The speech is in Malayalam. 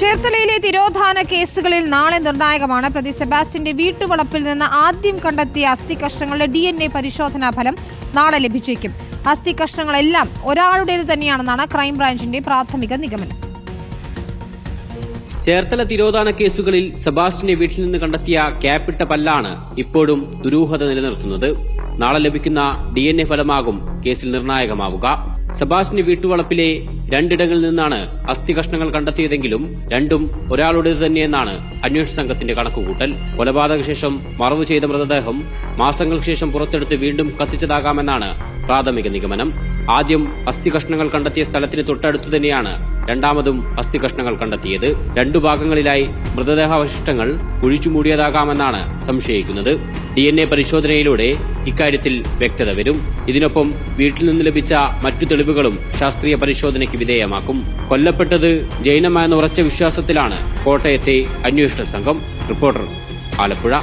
ചേർത്തലയിലെ തിരോധാന കേസുകളിൽ നാളെ നിർണായകമാണ്. പ്രതി സെബാസ്റ്റ്യന്റെ വീട്ടുവളപ്പിൽ നിന്ന് ആദ്യം കണ്ടെത്തിയ അസ്ഥി കഷ്ണങ്ങളുടെ ഡി എൻ എ പരിശോധനാ ഫലം നാളെ ലഭിച്ചേക്കും. അസ്ഥി കഷ്ണങ്ങളെല്ലാം ഒരാളുടേത് തന്നെയാണെന്നാണ് ക്രൈംബ്രാഞ്ചിന്റെ പ്രാഥമിക നിഗമനം. ചേർത്തല തിരോധാന കേസുകളിൽ സെബാസ്റ്റിന്റെ വീട്ടിൽ നിന്ന് കണ്ടെത്തിയ ക്യാപ്പിട്ട പല്ലാണ് ഇപ്പോഴും ദുരൂഹത നിലനിർത്തുന്നത്. നാളെ ലഭിക്കുന്ന ഡി ഫലമാകും കേസിൽ നിർണായകമാവുക. സെബാസ്റ്റിന്റെ വീട്ടുവളപ്പിലെ രണ്ടിടങ്ങളിൽ നിന്നാണ് അസ്ഥി കഷ്ണങ്ങൾ കണ്ടെത്തിയതെങ്കിലും രണ്ടും ഒരാളുടേത് തന്നെയെന്നാണ് അന്വേഷണ സംഘത്തിന്റെ കണക്കുകൂട്ടൽ. കൊലപാതക ശേഷം മറവ് ചെയ്ത മൃതദേഹം മാസങ്ങൾക്ക് ശേഷം പുറത്തെടുത്ത് വീണ്ടും കത്തിച്ചതാകാമെന്നാണ് പ്രാഥമിക നിഗമനം. ആദ്യം അസ്ഥി കഷ്ണങ്ങൾ കണ്ടെത്തിയ സ്ഥലത്തിന് തൊട്ടടുത്തു തന്നെയാണ് രണ്ടാമതും അസ്ഥി കഷ്ണങ്ങൾ കണ്ടെത്തിയത്. രണ്ടു ഭാഗങ്ങളിലായി മൃതദേഹാവശിഷ്ടങ്ങൾ കുഴിച്ചുമൂടിയതാകാമെന്നാണ് സംശയിക്കുന്നത്. ഡി പരിശോധനയിലൂടെ ഇക്കാര്യത്തിൽ വ്യക്തത വരും. ഇതിനൊപ്പം വീട്ടിൽ നിന്ന് ലഭിച്ച മറ്റു തെളിവുകളും ശാസ്ത്രീയ പരിശോധനയ്ക്ക് വിധേയമാക്കും. കൊല്ലപ്പെട്ടത് ജൈനമായെന്ന ഉറച്ച വിശ്വാസത്തിലാണ് കോട്ടയത്തെ അന്വേഷണ സംഘം. റിപ്പോർട്ടർ ആലപ്പുഴ.